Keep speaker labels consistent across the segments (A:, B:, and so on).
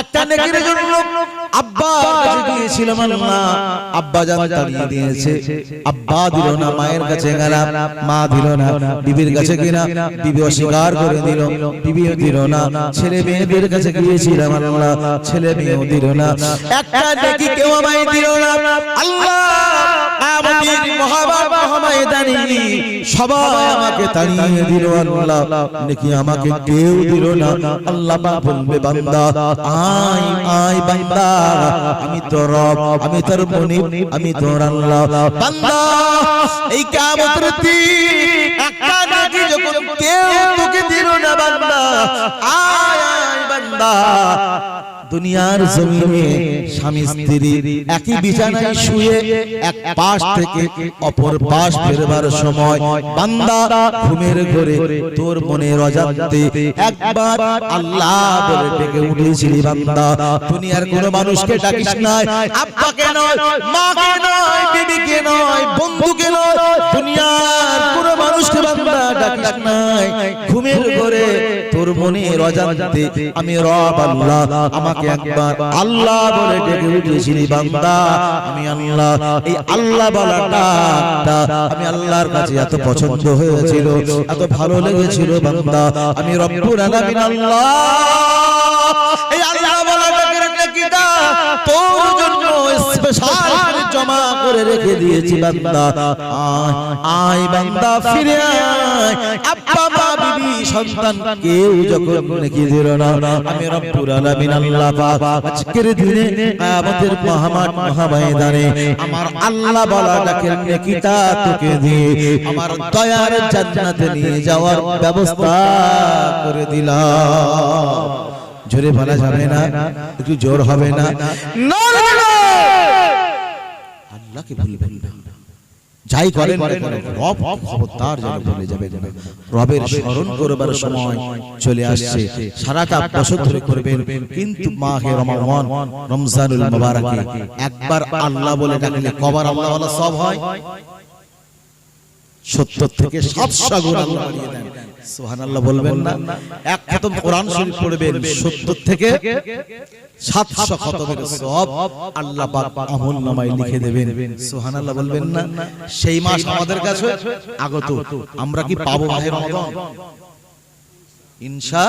A: একটা নেকির জন্য আব্বা কাছে গিয়েছিলাম আল্লাহ। আব্বা জান তাড়িয়ে দিয়েছে। আব্বা দিল না মায়ের কাছে গেলাম। মা দিল না বিবির কাছে কিনা বিবি অস্বীকার করে দিল। বিবি দিল না। ছেলে মেয়েদের কাছে গিয়েছিলাম আল্লাহ। ছেলে মেয়েও দিল না। একটা নেকি কেউ আমায় দিল না। আল্লাহ। আমাদের মহাময়দানি সবাই আমাকে তাড়িয়ে দিল আল্লাহ। নাকি আমাকে কেউ দিল না। আল্লাহ বলবে বান্দা আয় আয় বান্দা। আমি তোর রব আমি তোর মনিব আমি তোর আল্লাহ। বান্দা এই কিয়ামতের দিন একটা নাকি যখন কেউ তোকে দিল না বান্দা। আয় আয় বান্দা। দুনিয়ার জমিনে স্বামী স্ত্রী একই বিছানায় শুয়ে এক পাশ থেকে অপর পাশ ফেরবার সময়। বান্দা ঘুমের ঘরে তোর মনের অজান্তে একবার আল্লাহ বলে ডেকে উঠেছিলি বান্দা। দুনিয়ার কোন মানুষকে ডাকিস নাই। আব্বাকে নয় মাকে নয় বিবিকে নয় বন্ধুকে নয়। দুনিয়ার কোন মানুষকে বান্দা ডাকিস নাই। ঘুমের ঘরে তোর মনের অজান্তে আমি রব আল্লাহ। আমাকে একবার আল্লাহ বলে ডেকে উঠেছিলি বান্দা। আমি আল্লাহ এই আল্লাহ বলা ডাকটা আমি আল্লাহর কাছে এত পছন্দ হয়েছিল এত ভালো লেগেছিল বান্দা। আমি রব্বুল আলামিন আল্লাহ এই আল্লাহ বলা ডাকের নেকিটা তোর জন্য স্পেশাল জমা করে রেখে দিয়েছি বান্দা। আয় আয় বান্দা ফিরে আয়। আব্বা নিয়ে যাওয়ার ব্যবস্থা করে দিলাম। জোরে বলা যাবে না? একটু জোর হবে না! আল্লাহকে ভুলবেন না। যাই করেন রব খবরদার যেন ভুলে যাবেন। রবের স্মরণ করবার সময় চলে আসছে। সারাটা বছর ধরে করবেন কিন্তু মাহে রমাদান রমজানুল মুবারক। একবার আল্লাহ বলে ডাকলে কবার আল্লাহ ওয়ালা সব হয়। সত্তর থেকে সব সাগর আল্লাহ বাড়িয়ে দেন। সুবহানাল্লাহ বলবেন না। এক খতম কোরআন শরীফ পড়বেন সত্তর থেকে সাতশো খতমের সব আল্লাহ পাক আমল নামায় লিখে দেবেন। সুবহানাল্লাহ বলবেন না। সেই মাস আমাদের কাছে আগত। আমরা কি পাবো মাহে রমাদান? ইনশা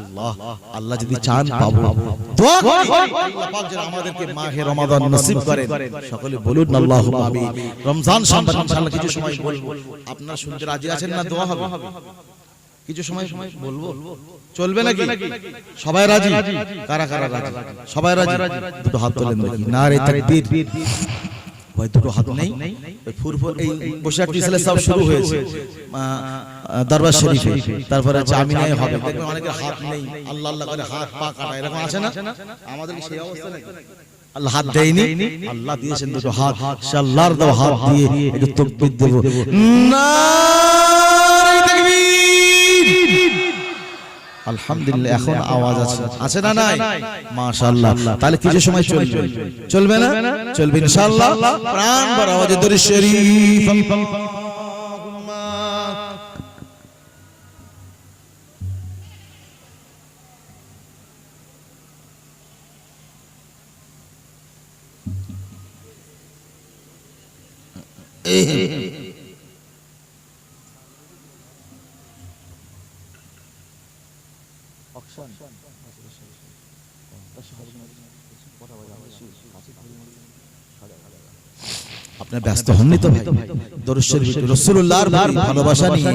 A: আল্লাহ। আল্লাহ যদি চান পাবো। দোয়া করি। আল্লাহ পাক যেন আমাদেরকে মাহে রমাদান নসিব করেন। সকলে বলুন আল্লাহুম্মা আমিন রমজান সম্পর্কে ইনশাআল্লাহ কিছু সময় বলব। আপনারা শুনতে রাজি আছেন না দোয়া হবে? কিছু সময় সময় বলব? চলবে নাকি? সবাই রাজি? কারা কারা রাজি? সবাই রাজি? দুটো হাত তোলেন দেখি। তাকবীর। ভাই দুটো হাত নেই। ফুরফুর এই সব শুরু হয়েছে। দরবার শরীফে। তারপরে জামিনায় হবে। দেখবেন অনেকের হাত নেই। আল্লাহ আল্লাহ করে হাত পা কাটা এরকম আছে না? আমাদের সেই অবস্থা নাকি? আল্লাহ হাত দেয়নি? আল্লাহ দিয়েছেন দুটো হাত। সে আল্লাহর দেওয়া হাত দিয়ে একটু তকবির দেব। নারে আলহামদুলিল্লাহ এখন আওয়াজ আছে। আছে। না নাই? মাশাআল্লাহ। তাহলে কিছু সময় চলবে? চলবে। না? চলবে ইনশাআল্লাহ। প্রাণ ভরা আওয়াজে দরুদ শরীফ। ব্যস্ত হননি তো ভাই? দরুদ ভালোবাসা নিয়ে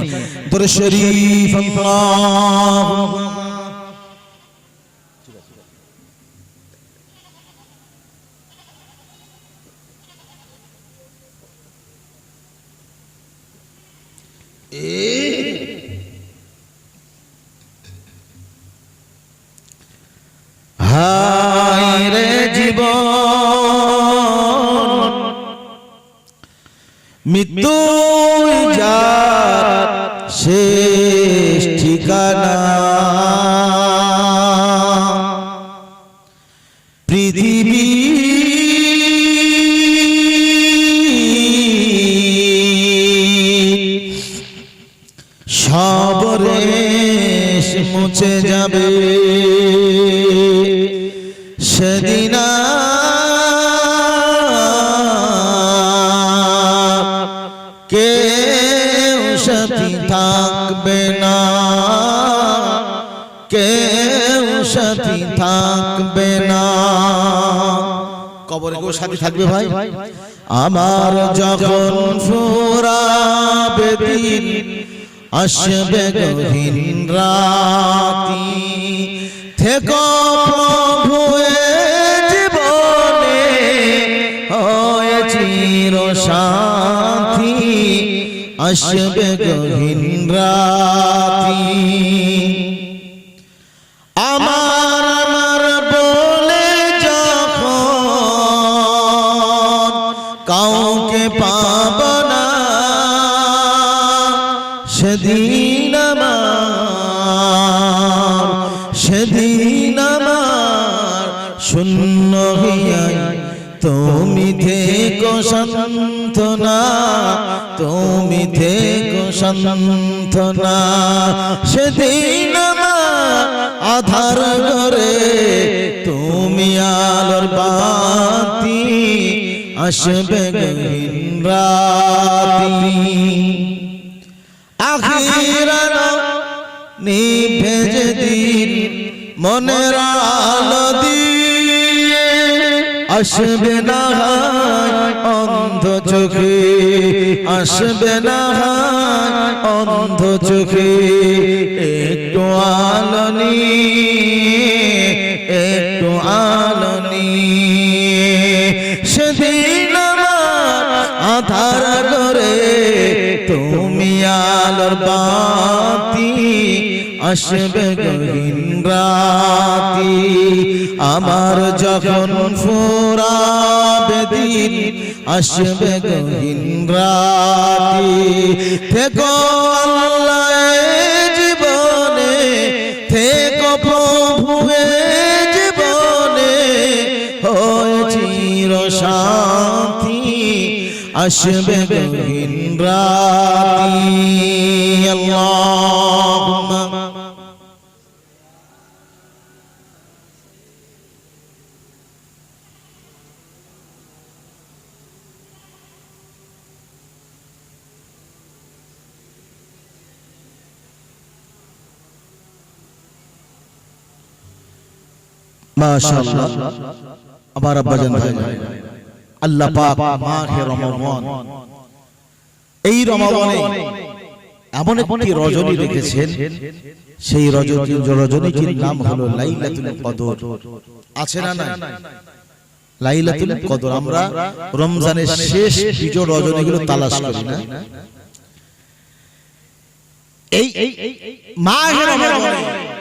A: হায় রে জীবন মৃত্যু যার শেষ ঠিকানা। পৃথিবী সবরে মুছে যাবে। থাকবে না। কবরে কেউ সাথী থাকবে ভাই? আমার যখন ফুরাবে দিন, আসবে গহীন রাতি। থেকো প্রভু জীবনে হয়ে চির সাথী আসবে গহীন রাতি। সেদিন আমার সেদিন আমার শূন্য হইয়াই। তুমি থেকো সন্তনা তুমি থেকো সন্তনা সেদিন আমার আধার করে তুমি আলোর বাতি, আসবে গহীন রাতি। নিভে যেদিন মনের দিয়ে আসবে না অন্ধ চোখে, আসবে না অন্ধ চোখে। একটু আলো একটু সেদিন আধার করে তুমি আলোর বাতি আসবে গহীন রাতি আমার যখন ফুরাবে দিন আসবে গহীন রাতি থেকো আল্লাহ জীবনে, থেকো প্রভু এ জীবনে, হয়ে চির শান্তি আসবে গহীন রাতি আল্লাহুম্মা মাশাআল্লাহ আমার আব্বাজান ভাই আল্লাহ পাক মাহে রমাদান এই রমাদানে এমন একটি রজনী রেখেছেন সেই রজনী রজনীটির নাম হলো লাইলাতুল কদর আছে না না লাইলাতুল কদর আমরা রমজানের শেষ বিজয় রজনীগুলো তালাশ করি না এই মাহে রমাদানে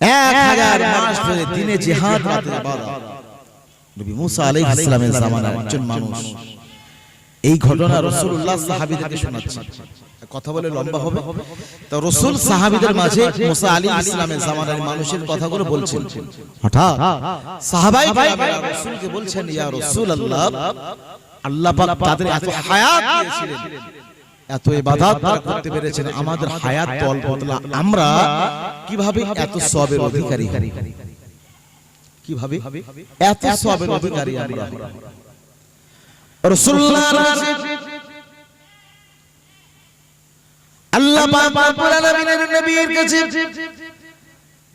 A: এক হাজার মাস ধরে দিনে জিহাদ রাতে নবী মুসা আলাইহিস সালামের জামানার একজন মানুষ। এই ঘটনা রাসূলুল্লাহ সাহাবীদেরকে শোনাচ্ছেন কথা বলে লম্বা হবে। তো রাসূল সাহাবীদের মাঝে মুসা আলাইহিস সালামের জামানার মানুষের কথাগুলো বলছেন। হঠাৎ সাহাবাই কেরামেরা রাসূলকে বলছেন ইয়া রাসূলুল্লাহ আল্লাহ পাক তাদের এত হায়াত দিয়েছিলেন। এত ইবাদত তারা করতে পেরেছেন। আমাদের হায়াত তল বদলা আমরা কীভাবে এত সবের অধিকারী? কীভাবে? এত সবের অধিকারী আমরা। রাসূলুল্লাহ আল্লাহ পাক রব্বুল আলামিনের নবীর কাছে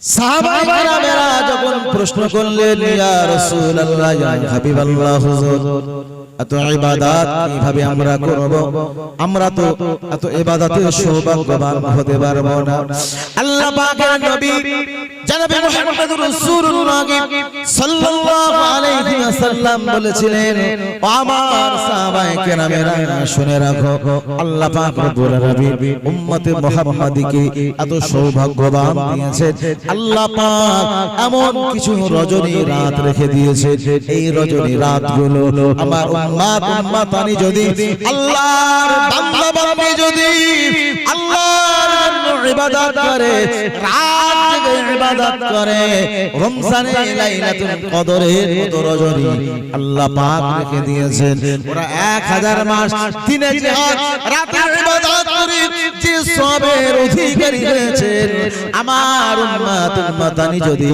A: সাহাবায়ে কেরামেরা যখন প্রশ্ন করলেন ইয়া রাসূলুল্লাহ ইয়া হাবিবাল্লাহ হুজুর। এত ইবাদত কীভাবে আমরা করব? আমরা তো এত ইবাদতের সৌভাগ্যবান হতে পারব না। আল্লাহ নবী জনাবে মুহাম্মদুর রাসূলুল্লাহ সাল্লাল্লাহু আলাইহি ওয়াসাল্লাম বলেছিলেন ও আমার সাহাবায়ে কেরামেরা শুনে রাখো আল্লাহ পাক রব্বুল আলামিন উম্মতে মুহাম্মাদিকে এত সৌভাগ্যবান দিয়েছেন। আল্লাহ পাক এমন কিছু রজনী রাত রেখে দিয়েছে এই রজনী রাতগুলো আমার উম্মাত উম্মাতানি যদি আল্লাহর বান্দা বান্দি যদি আল্লাহর ইবাদত করে রাত জেগে ইবাদত করে। রমজানে লাইলাতুল কদরের মতো রজনী আল্লাহ পাক রেখে দিয়েছেন। ওরা 1000 মাস দিনে জিহাদ, রাতে ইবাদত করে সবের অধিকারী হয়েছেন আমার উম্মাত উম্মাতানি যদি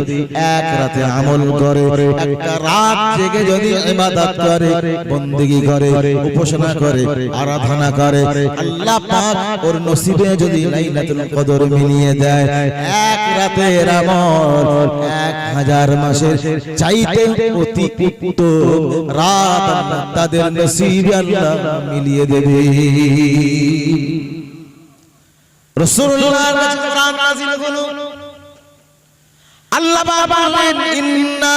A: এক রাতে আমল করে, একটা রাত জেগে যদি ইবাদত করে, বন্দেগী করে, উপাসনা করে, আরাধনা করে, আল্লাহ পাক ওর নসিবে যদি লাইলাতুল কদর মিলিয়ে দেয়, এক রাতের আমল এক হাজার মাসের চাইতে অতি উত্তম রাত তাদের নসিবে আল্লাহ মিলিয়ে দেবে। রাসূলুল্লাহর কাছে কোরআন নাযিল হলো? আল্লাহ বাবা বলেন ইন্না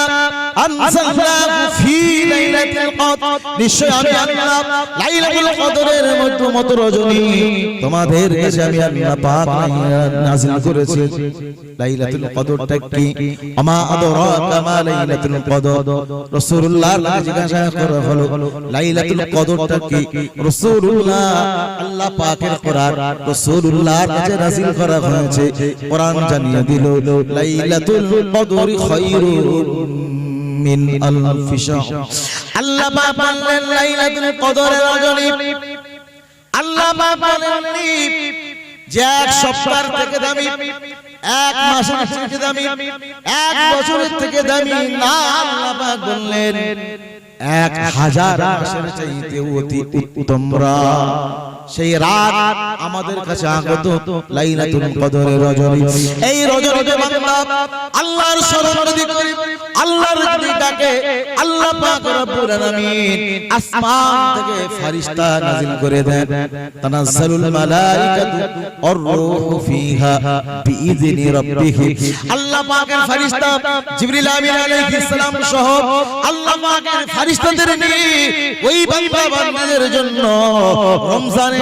A: ফি কদর নিশ্চয় আমি আল্লাহ লাইলাতুল কদরের তোমাদের কাছে আমি আল্লাহ পাক নাযিল করেছি। লাইলাতুল কদরটা কি? আমা আদরাকা মা লাইলাতুল কদর। রাসূলুল্লাহর জিজ্ঞাসা করা হলো, লাইলাতুল কদরটা কি? রাসূলুল্লাহ, আল্লাহ পাকের কোরআন। কাছে নাযিল করা হয়েছে, কোরআন জানিয়ে দিল, লাইলাতুল কদর খায়রুম মিন আলফি শাহর আল্লাহ পাক বললেন লাইলাতুল কদরের রজনী। আল্লাহ পাক বলেননি যে এক সপ্তাহ থেকে দামি এক মাসের থেকে দামি এক বছরের থেকে দামি না আল্লাহ পাক বললেন এক হাজার মাসের চাইতে অতি উত্তম রাত সেই রাত আমাদের কাছে আগত লাইলাতুল কদরের রজনী। এই রজনীতে বান্দা আল্লাহর স্মরণ যদি করে আল্লাহর যদি ডাকে আল্লাহ পাক রব্বুল আলামিন আসমান থেকে ফেরেশতা নাযিল করে দেন। তানাজ্জালুল মালাইকাতু ওয়ার রূহু ফিহা বিইذনি রাব্বিহি। আল্লাহ পাকের ফেরেশতা জিবরিল আমিন আলাইহিস সালাম সহ আল্লাহ পাকের ফেরেশতাদের নিয়ে ওই বান্দা বান্দাদের জন্য রমজানে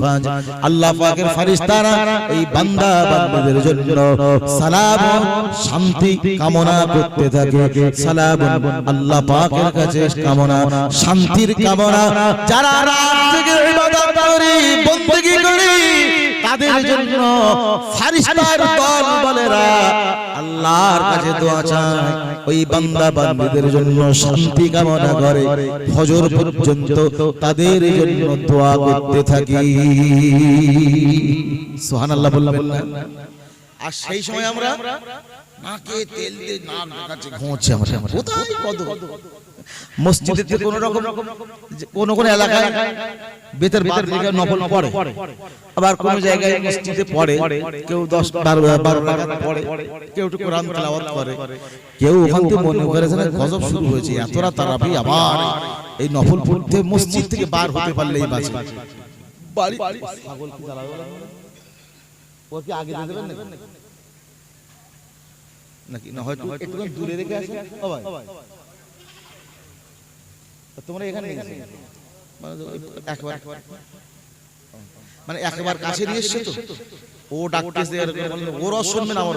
A: ফাজ। আল্লাহ পাকের ফেরেশতারা এই বান্দা বান্দাদের জন্য সালাম, শান্তি, কামনা করতে থাকে। সালাম, আল্লাহ পাকের কাছে কামনা, শান্তির কামনা। যারা রাত থেকে ইবাদত করে বندگی করে, তাদের জন্য ফেরেশতার দল বলেরা আল্লাহর কাছে দোয়া চায়। ওই বান্দা বান্দাদের জন্য শান্তি কামনা করে। ফজর পর্যন্ত তাদের জন্য দোয়া করতে থাকি। সুবহানাল্লাহ বলবেন না? আর সেই সময় আমরা নাকে তেল দিয়ে নাম কাছে ঘুমোচ্ছি আমরা। কোথায় কত মসজিদের কোন রকম কোন কোন এলাকায় বেতের বাদ থেকে নফল পড়ে। আবার কোন জায়গায় মসজিদে পড়ে কেউ দশ বারো বারো রাকাত পড়ে। কেউ একটু কোরআন তেলাওয়াত করে। কেউ ওখান থেকে মনে করেছে না গজব শুরু হয়েছে এত রাত তারাবি আবার এই নফল পড়তে মসজিদ থেকে বার হতে পারলেই বাঁচে বাড়ি ছাগল কি জ্বালাবে ওর কি আগে দিয়ে দেবেন নাকি? না হয়তো একটু দূরে রেখে আসেন। তোমরা এখানে মানে একবার মানে একবার কাছে নিয়ে এসছে তো? ও ডাকতেছে এরকম বলল, ওর শুনবে না আমার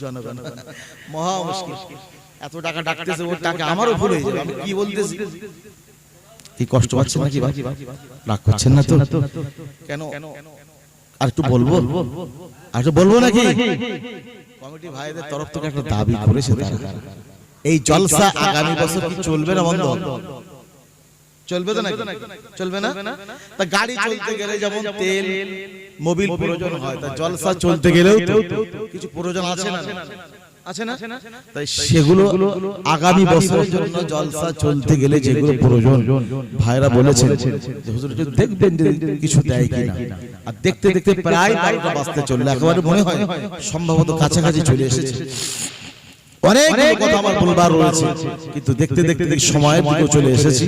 A: জনগণ। মহা মুশকিল। এত টাকা ডাকতেছে ওর টাকা আমারও ভুল হয়ে যাবে আমি কি বলতেছি? কি কষ্ট পাচ্ছেন নাকি ভাই? রাগ করছেন না তো? কেন? আর একটু বলব? আর একটু বলব নাকি? কমিটি ভাইদের তরফ থেকে একটা দাবি করেছে তারা। এই জলসা আগামী বছর কি চলবে না বন্ধ? চলবে তো নাকি? চলবে না তা গাড়ি চলতে গেলে যেমন তেল মোবিল প্রয়োজন হয় তা জলসা চলতে গেলেও তো কিছু প্রয়োজন আছে না? আছে না? তাই সেগুলো আগামী বছরের জন্য জলসা চলতে গেলে যেগুলো প্রয়োজন ভাইরা বলেছেন যে হুজুর একটু দেখবেন যে কিছু দেয় কিনা। আর দেখতে দেখতে প্রায় বারোটা চলল একেবারে মনে হয় সম্ভবত কাছাকাছি চলে এসেছে। অনেক কথা আমার বলবার রয়েছে। কিন্তু দেখতে দেখতে সময়ের চলে এসেছি।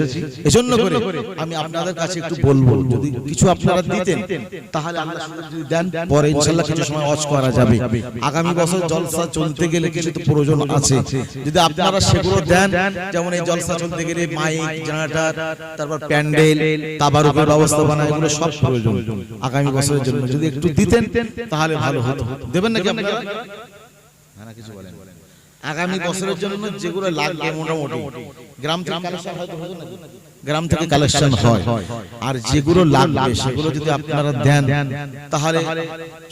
A: এজন্য করে আমি আপনাদের কাছে একটু বলব যদি কিছু আপনারা দিতেন তাহলে আল্লাহ যদি দেন পরে ইনশাআল্লাহ কিছু সময় করা যাবে। আগামী বছর জলসা চলতে গেলে কিছু তো প্রয়োজন আছে। যদি আপনারা সেগুলো দেন যেমন এই জলসা চলতে গেলে মাইক জেনারেটর তারপর প্যান্ডেল তাবারুকের ব্যবস্থাপনা এগুলো সব প্রয়োজন। আগামী বছরের জন্য যদি একটু দিতেন তাহলে ভালো হতো দেবেন নাকি আপনারা না, কিছু বলেন আগামী বছরের জন্য যেগুলো লাগবে মোটামুটি। গ্রাম থেকে কালেকশন হয়তো গ্রাম থেকে কালেকশন হয়। আর যেগুলো লাগবে সেগুলো যদি আপনারা দেন তাহলে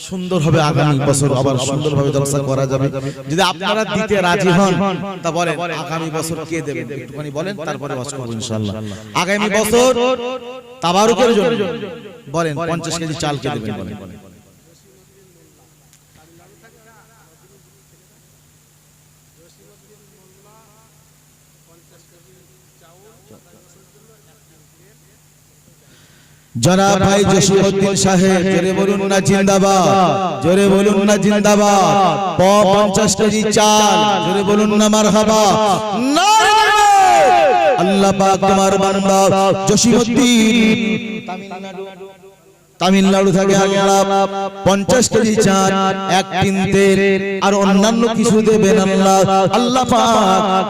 A: সুন্দর হবে আগামী বছর আবার সুন্দরভাবে জলসা করা যাবে। যদি আপনারা দিতে রাজি হন তা বলেন আগামী বছর কে দেবেন একটুখানি বলেন তারপরে ওয়াজ করব ইনশাআল্লাহ আগামী বছর তাবারুকের জন্য। বলেন পঞ্চাশ কেজি চাল কে দেবেন? বলেন জনাব ভাই জসিমউদ্দিন সাহেব জোরে বলুন না জিন্দাবাদ জোরে বলুন না জিন্দাবাদ প 50 কেজি চাল জোরে বলুন না মারহাবা আল্লাহ পাক তোমার বান্দা জসিমউদ্দিন তামিলনাড়ু থেকে আল্লাহ পঞ্চাশ কেজি চাল, এক তিন তেল, আর অন্যান্য কিছু দেবেন আল্লাহ। আল্লাহ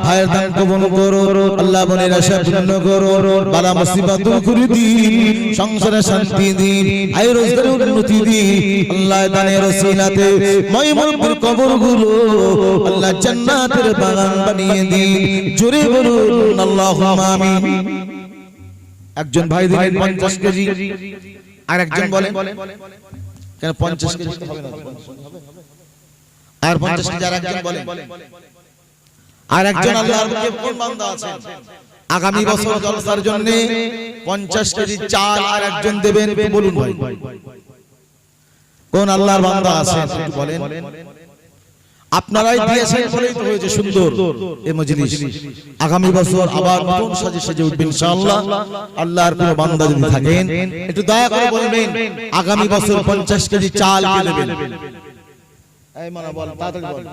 A: ভাইয়ের দান কবুল করো আল্লাহ বোনের আশা পূর্ণ করো বালা মুসিবত দূর করে দিন, সংসারে শান্তি দিন আয় রোজগারে উন্নতি দিন। আল্লাহ দানের রসিলাতে ময়মুরপুর কবরগুলো আল্লাহ জান্নাতের বাগান বানিয়ে দিন। জোরে বলুন, আল্লাহুম্মা আমিন। একজন ভাই দিলেন পঞ্চাশ কেজি। আর একজন বলেন। কেন পঞ্চাশ কেজি? হবে না? আর পঞ্চাশ কেজি আর একজন বলেন। আর একজন আল্লাহর কোন বান্দা আছেন? আগামী বছর জলসার জন্য পঞ্চাশ কেজি চাল আর একজন দেবেন বলুন ভাই। কোন আল্লাহর বান্দা আছেন বলেন। আপনারাই দিয়েছেন বলেই তো হয়েছে সুন্দর এই মজলিস আগামী বছর আবার নতুন সাজে সেজে উঠবে ইনশাআল্লাহ আল্লাহর কোন বান্দা যদি থাকেন একটু দয়া করে বলবেন আগামী বছর 50 কেজি চাল কে দেবেন এই মানা বল তাড়াতাড়ি বল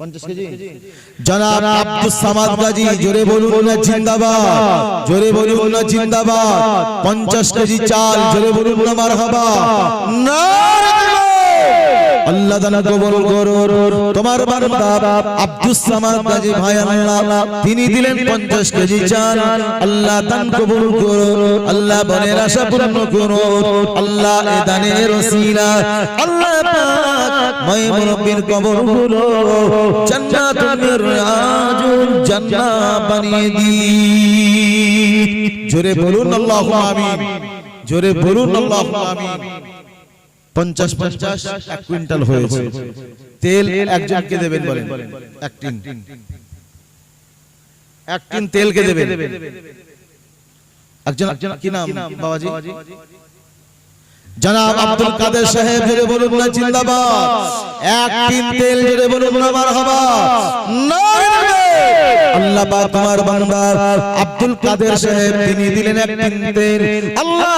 A: 50 কেজি জনাব আব্দুস সামাদ গাজী জোরে বলুন না জিন্দাবাদ জোরে বলুন না জিন্দাবাদ 50 কেজি চাল জোরে বলুন না মারহাবা নারে আল্লাহ দানা কবুল করো তোমার বান্দা আব্দুস সামাদ গাজী ভাই আল্লাহ, তিনি দিলেন 50 কেজি চাল। আল্লাহ দান কবুল করো আল্লাহ বনের আশা পূর্ণ করো আল্লাহ এ দানের ওসিলা। আল্লাহ পাক মাই মুরব্বির কবরগুলো জান্নাতুল মিরাজুল জান্নাত বানিয়ে দি জোরে বলুন জোরে বলুন পঞ্চাশ পঞ্চাশ এক কুইন্টাল হয়েছে। তেল একজনকে দেবেন বলেন। এক টিন। এক টিন। তেলকে দেবেন। একজন কি নাম বাবাজি? জনাব আব্দুল কাদের সাহেব জোরে বলুন না জিন্দাবাদ। এক টিন তেল জোরে বলুন না মারহাবা। আল্লাহ পাক তোমার বান্দা আব্দুল কাদের সাহেব তিনি দিলেন এক টিন তেল। আল্লাহ!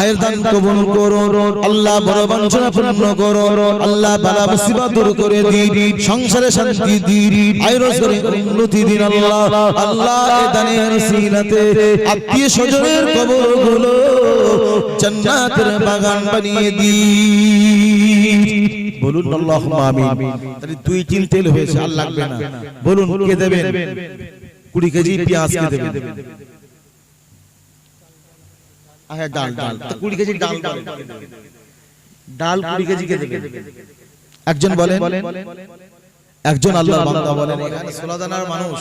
A: ভাইয়ের দান কবুল করো, আল্লাহ বড় বঞ্চনা পূর্ণ করো, আল্লাহ বালা মুসিবত দূর করে দিন, সংসারে শান্তি দিন, আয় রোজগারে উন্নতি দিন আল্লাহ। আল্লাহ এ দানের সিনাতে আত্মীয় স্বজনের কবরগুলো জান্নাতের বাগান বানিয়ে দিন। বলুন আল্লাহুম্মা আমিন। তাহলে দুই তিন তেল হয়েছে, আর লাগবে না। বলুন, কে দেবেন? কুড়ি কেজি পেঁয়াজ কে দেবেন? ডাল ডাল। কুড়ি কেজি ডাল ডাল কুড়ি কেজি কে দেবেন একজন বলেন। একজন আল্লাহর বান্দা বলেন। এখানে সোলাদানার মানুষ।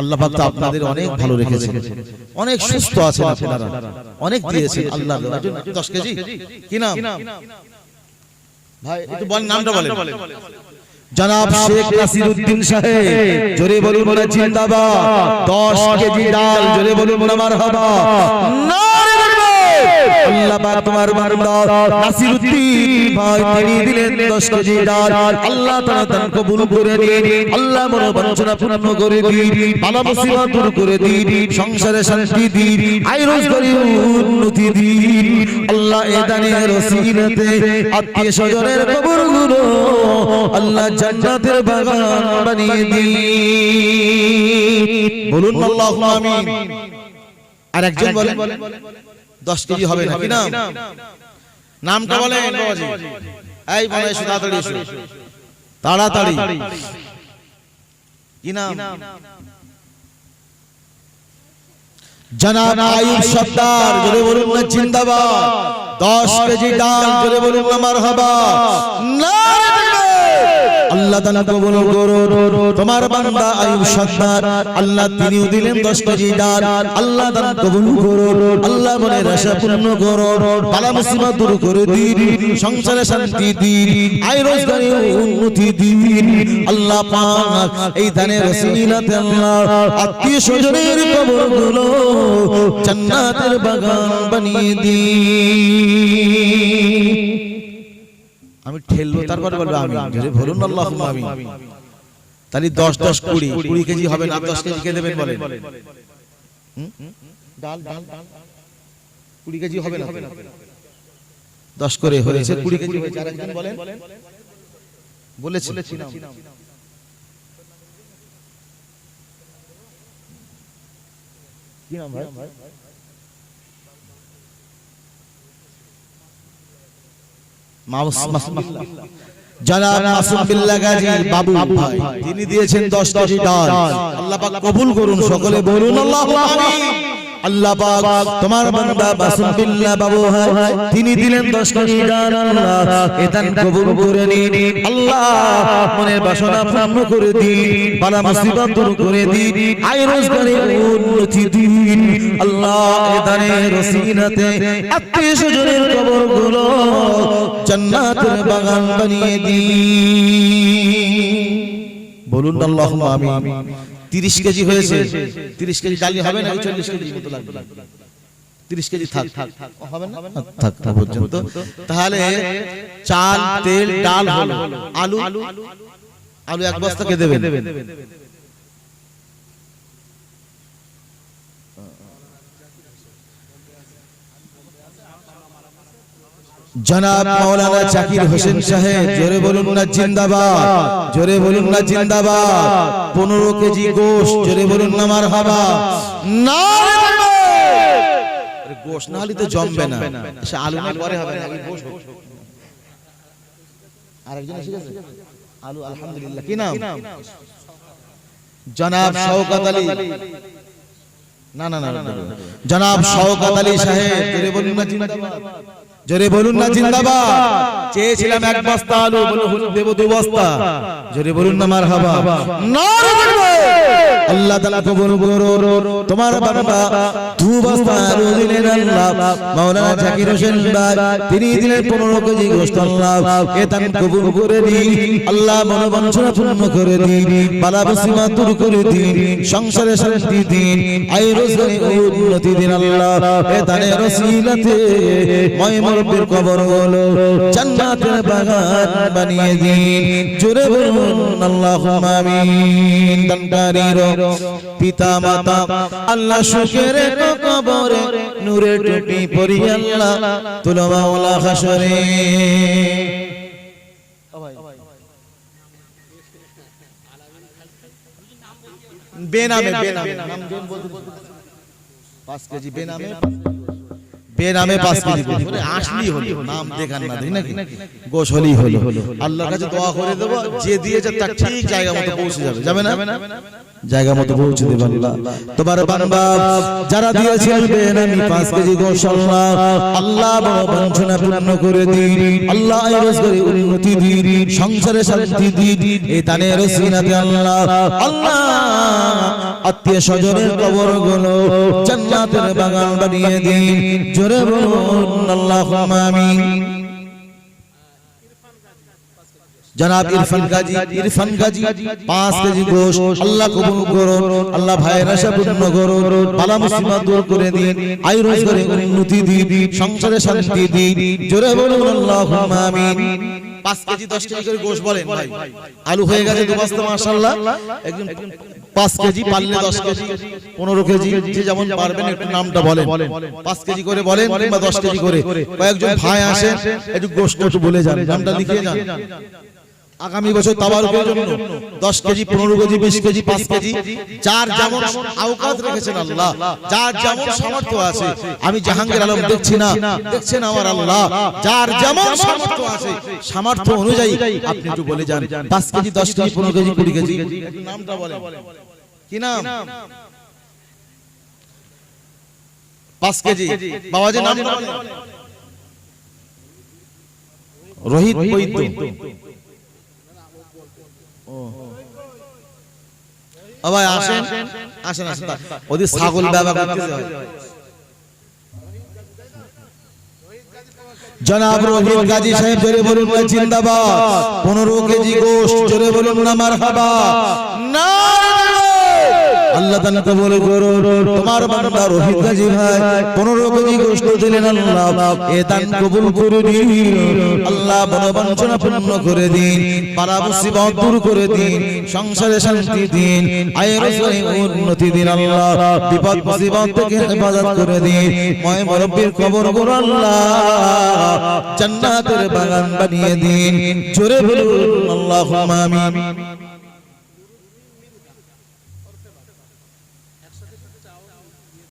A: আল্লাহ পাক তো আপনাদের অনেক ভালো রেখেছেন। অনেক সুস্থ আছেন আপনারা। অনেক দিয়েছেন আল্লাহ একজন 10 কেজি? কি নাম? ভাই একটু বল নামটা বলেন। জনাব শেখ নাসির সাহেব জোরে বলুন না জিন্দাবাদ। 10 কেজি ডাল জোরে বলুন না মারহাবা আল্লাহ পাক তোমার বান্দা নাসিরউদ্দিন ভাই তিনি দিলেন 10 কেজি ডাল আল্লাহ তাআলা দান কবুল করে দিন আল্লাহ মনোবাঞ্ছনা পূর্ণ করে দিন। বালা মুসিবত দূর করে দিন। সংসারে শান্তি দিন। আয় রোজগারি উন্নতি দিন। আল্লাহ এ দানের ওসিলাতে আত্মীয় স্বজনের কবরগুলো আল্লাহ জান্নাতের বাগান বানিয়ে দিন। বলুন আল্লাহু আমিন। আর একজন বলেন। 10 কেজি হবে না নামটা বলেন এই বলে এসো তাড়াতাড়ি এসো। তাড়াতাড়ি। কি নাম? জনাব আয়ুব সর্দার জোরে বলুন না জিন্দাবাদ। 10 কেজি ডাল জোরে বলুন না মারহাবা। নারে আল্লাহ তাআলা কবুল করুন তোমার বান্দা আয়ুব সর্দার। আল্লাহ তিনিও দিলেন 10 কেজি ডাল। আল্লাহ তাআলা কবুল করুন আল্লাহ মনের আশা পূর্ণ করুন বালা মুসিবত দূর করে দিন, সংসারে শান্তি দিন, আয় রোজগারে উন্নতি দিন। আল্লাহ পাক এই দানের ওসিলাতে আল্লাহ আত্মীয় স্বজনের কবরগুলো জান্নাতের বাগান বানিয়ে দিন। ঠেলবো তারপর বলব আমি বলুন আল্লাহ আমি তাহলে দশ দশ কুড়ি। কুড়ি কেজি হবে না দশ কেজি কে দেবেন বলেন। হুম? ডাল ডাল কুড়ি কেজি হবে না দশ করে হয়েছে কুড়ি কেজি হয়েছে আর একজন বলেন। বলেছি কি নাম ভাই? জনাব মাসুম বিল্লাহ গাজী বাবু ভাই। তিনি দিয়েছেন 10 কেজি ডাল। আল্লাহ পাক কবুল করুন সকলে বলুন আল্লাহু আমিন আল্লাহ পাক তোমার বান্দা বিল্লাহ বাবু ভাই তিনি দিলেন 10 কেজি ডাল আল্লাহ এদান কবুল করে নিন। আল্লাহ মনের বাসনা পূর্ণ করে দিন। বালা মুসিবত দূর করে দিন। আয় রোজগারে উন্নতি দিন। আল্লাহ এদানের ওসিলাতে আত্মীয় স্বজনের কবরগুলো জান্নাতের বাগান বানিয়ে দিন। বলুন আল্লাহুম্মা আমিন। 30 কেজি হয়েছে। 30 কেজি ডালি হবে না 40 কেজি মতো লাগবে। 30 কেজি থাক হবে না? থাক থাক পর্যন্ত। তাহলে চাল তেল ডাল আলু? আলু? এক বস্তা কে দেবেন। জনাব মাওলানা জাকির হোসেন সাহেব জোরে বলুন না জিন্দাবাদ জোরে বলুন না জিন্দাবাদ পনেরো কেজি গোশ জোরে বলুন না মার হাবা গোশ না হলে তো জমবে না সে আলু না পরে হবে না আগে গোশ আরেকজন আলু আলহামদুলিল্লাহ কি নাম জনাব শওকত আলী না না না না, না, না। জনাব শওকত আলী সাহেব জোরে বলুন না জিন্দাবাদ জোরে বলুন না জিন্দাবাদ। চেয়েছিলাম এক বস্তা আলু বলুন দেব দু বস্তা। জোরে বলুন না নারে দেখবে আল্লাহ তাআলা কবুল করুন। তোমার বাবা দু বস্তা আলু দিলেন আল্লাহ। মাওলানা জাকির হোসেন ভাই তিনি দিলেন 15 কেজি গোশত আল্লাহ। এ দান কবুল করে দিন। আল্লাহ মনোবাঞ্ছনা পূর্ণ করে দিন। বালা মুসিবত দূর করে দিন। সংসারে শান্তি দিন। আয় রোজগারে উন্নতি দিন আল্লাহ। এ দানের ওসিলাতে ময় মুরব্বির কবর হলো জান্নাতের বাগান বানিয়ে দিন। জোরে বলুন, আল্লাহুম্মা আমিন। দানকারীর পিতা, মাতা, আল্লাহ সুখের কবরে নূরে টুপি পরি আল্লাহ তুলো মাওলা হাসরে। বেনামে বেনামে। নাম জন বলতে পাঁচ কেজি বেনামে। বেনামে পাস করে। ওরে আসলি হলো নাম দেখান না তাই নাকি? গোশ হলেই হলো আল্লাহর কাছে দোয়া করে দেবো যে দিয়েছে তার ঠিক জায়গা মতো পৌঁছে যাবে। যাবে না? জায়গা মতো পৌঁছে দেবে আল্লাহ। তোমার বান্দা যারা দিয়েছে বেনামি পাঁচ কেজি গোশ আল্লাহ আল্লাহ বড় বঞ্চনা পূর্ণ করে দিন। আল্লাহ এই রোজগারে উন্নতি দিন, সংসারে শান্তি দিন। এই দানের সিনাতে আল্লাহ আল্লাহ আত্মীয় স্বজনের কবরগুলো জান্নাতের বাগান বানিয়ে দিন। জোরে বলুন, আল্লাহুম্মা আমিন। জনাব ইরফান গাজী ইরফান গাজী পাঁচ কেজি গোশ আল্লাহ কবুল করুন আল্লাহ ভাইয়ের আশা পূর্ণ করুন বালা মুসিবত দূর করে দিন আয় রোজগারে উন্নতি দিন সংসারে শান্তি দিন জোরে বলুন আল্লাহুম্মা আমিন। পাঁচ কেজি দশ কেজি করে গোশ বলেন ভাই। আলু হয়ে গেছে দু বস্তা মাশাআল্লাহ। একজন পাঁচ কেজি পারলে দশ কেজি পনেরো কেজি যে যেমন পারবেন একটু নামটা বলেন। পাঁচ কেজি করে বলেন কিংবা দশ কেজি করে। কয়েকজন ভাই আসেন একটু গোষ্ঠ একটু বলে যান নামটা লিখিয়ে যান আগামী বছর তাবারুকের জন্য দশ কেজি পনেরো কেজি বিশ কেজি পাঁচ কেজি যার যেমন আওকাত রেখেছেন আল্লাহ যার যেমন সামর্থ্য আছে আমি জাহাঙ্গীর আলম দেখছি না দেখছেন আমার আল্লাহ যার যেমন সামর্থ্য আছে সামর্থ্য অনুযায়ী আপনি একটু বলে যান পাঁচ কেজি দশ কেজি পনেরো কেজি কুড়ি কেজি। নামটা বলেন। কি নাম? পাঁচ কেজি। বাবাজি নাম রোহিত বৈদ্য। ভাই আসেন। আসেন। আসেন ওদের ছাগল ব্যবহার করতে হয়। জনাব রহিম গাজী সাহেব জোরে বলুন জিন্দাবাদ। পনেরো কেজি গোশত জোরে বলুন না মারহাবা। না আল্লাহ তাআলা বলে করো তোমার বান্দা রোহিত গাজী ভাই 15 কেজি গোশত দিলেন আল্লাহ, এ দান কবুল করে দিন। আল্লাহ বড় বঞ্চনা পূর্ণ করে দিন পারা মুসিবত দূর করে দিন, সংসারে শান্তি দিন, আয়ের রসুলে উন্নতি দিন আল্লাহ, বিপদ মুসিবত থেকে হেফাজত করে দিন। ময় মুরব্বির কবর গর আল্লাহ জান্নাতের বাগান বানিয়ে দিন। জোরে বলুন, আল্লাহুম্মা আমিন।